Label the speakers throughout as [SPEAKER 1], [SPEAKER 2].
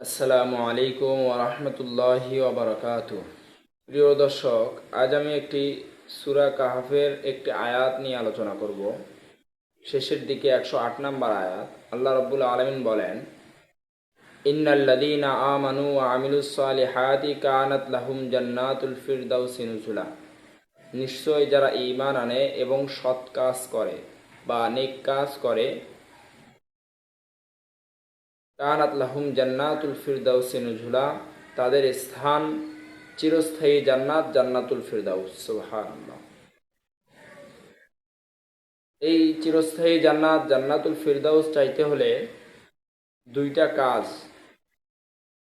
[SPEAKER 1] আসসালামু আলাইকুম ওরহমতুল্লাহি ওবরাকাত প্রিয় দর্শক, আজ আমি একটি সুরা কাহাফের একটি আয়াত নিয়ে আলোচনা করব। শেষের দিকে একশো আট নম্বর আয়াত, আল্লাহ রব্বুল আলমিন বলেন ইন্নাল্লাদিনা আমানু আমিলুস সালিহাতি কানাত লাহুম জান্নাতুল ফিরদাউসি নুজুলা। নিশ্চয় যারা ঈমান আনে এবং সৎ কাজ করে বা নেক কাজ করে কানাত লাহুম জান্নাতুল ফিরদাউসি নুজুলা, তাদের স্থান চিরস্থায়ী জান্নাত, জান্নাতুল ফিরদাউস। সুবহানাল্লাহ। এই চিরস্থায়ী জান্নাত, জান্নাতুল ফিরদাউস চাইতে হলে দুইটা কাজ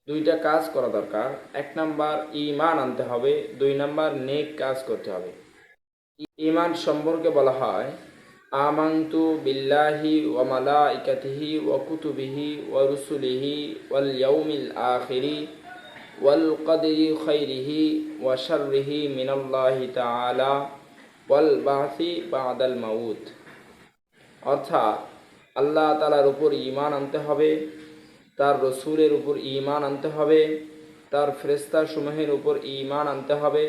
[SPEAKER 1] দুইটা কাজ করা দরকার। এক নাম্বার ইমান আনতে হবে। দুই নাম্বার, নেক কাজ করতে হবে। ইমান সম্পর্কে বলা হয় আমান্তু বিল্লাহি ওয়া মালাইকাতিহি ওয়া কুতুবিহি ওয়া রুসুলিহি ওয়াল ইয়াউমিল আখিরি ওয়াল কদরি খাইরিহি ওয়া শাররিহি মিনাল্লাহি তাআলা ওয়াল বাসি বাদাল মাউত। অর্থাৎ আল্লাহ তালার উপর ঈমান আনতে হবে, তার রসুলের উপর ঈমান আনতে হবে, তার ফেরেস্তা সমূহের উপর ঈমান আনতে হবে,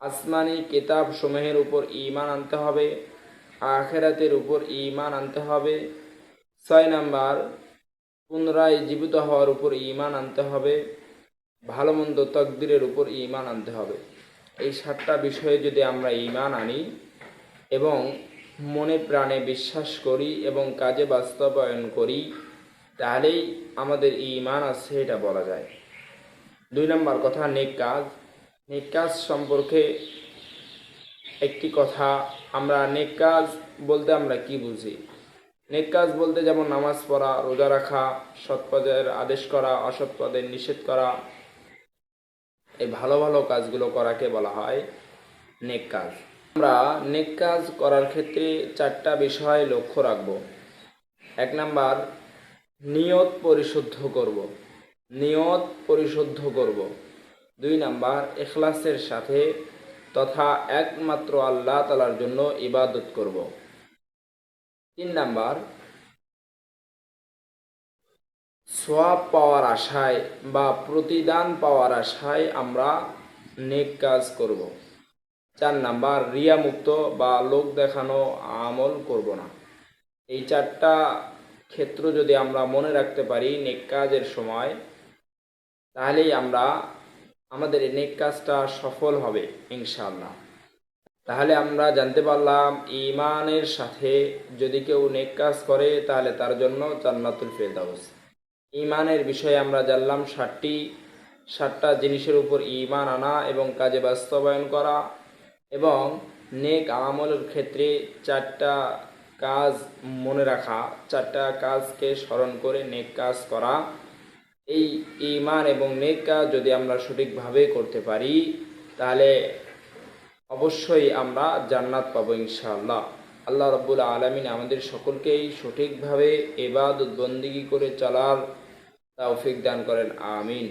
[SPEAKER 1] আসমানি কিতাব সমূহের উপর ঈমান আনতে হবে আখেরাতের উপর ঈমান আনতে হবে। ছয় নাম্বার, পুনরায় জীবিত হওয়ার উপর ঈমান আনতে হবে। ভালো মন্দ তকদিরের উপর ঈমান আনতে হবে। এই সাতটা বিষয়ে যদি আমরা ঈমান আনি এবং মনে প্রাণে বিশ্বাস করি এবং কাজে বাস্তবায়ন করি, তাহলেই আমাদের ইমান আছে এটা বলা যায়। দুই নম্বর কথা, নেক কাজ। নেক কাজ সম্পর্কে একটি কথা আমরা নেক কাজ বলতে আমরা কি বুঝি? নেক কাজ বলতে যেমন নামাজ পড়া, রোজা রাখা, সৎ পদের আদেশ করা, অসৎ পদের নিষেধ করা, এই ভালো ভালো কাজগুলো করাকে বলা হয় নেক কাজ। আমরা নেক কাজ করার ক্ষেত্রে চারটা বিষয় লক্ষ্য রাখব। এক নাম্বার, নিয়ত পরিশুদ্ধ করব। নিয়ত পরিশুদ্ধ করব। দুই নাম্বার, এখলাসের সাথে তথা একমাত্র আল্লাহ তালার জন্য ইবাদত করব। তিন নাম্বার সোয়াব পাওয়ার আশায় বা প্রতিদান পাওয়ার আশায় আমরা নেক কাজ করব। চার নাম্বার রিয়া মুক্ত বা লোক দেখানো আমল করব না। এই চারটা ক্ষেত্র যদি আমরা মনে রাখতে পারি নেক কাজের সময়, তাহলেই আমরা আমাদের এই নেক কাজটা সফল হবে, ইনশাআল্লাহ। তাহলে আমরা জানতে পারলাম ইমানের সাথে যদি কেউ নেক কাজ করে, তাহলে তার জন্য জান্নাতুল ফেরদাউস। ইমানের বিষয়ে আমরা জানলাম ষাটটি ষাটটা জিনিসের উপর ইমান আনা এবং কাজে বাস্তবায়ন করা এবং নেক আমলের ক্ষেত্রে চারটা কাজ মনে রাখা, চারটা কাজকে স্মরণ করে নেক কাজ করা। এই ইমান এবং নেক কাজ যদি আমরা সঠিকভাবে করতে পারি, তাহলে অবশ্যই আমরা জান্নাত পাব ইনশাআল্লাহ। আল্লাহ রব্বুল আলমিন আমাদের সকলকেই সঠিকভাবে এবাদত বন্দিগি করে চলার তৌফিক দান করেন, আমিন।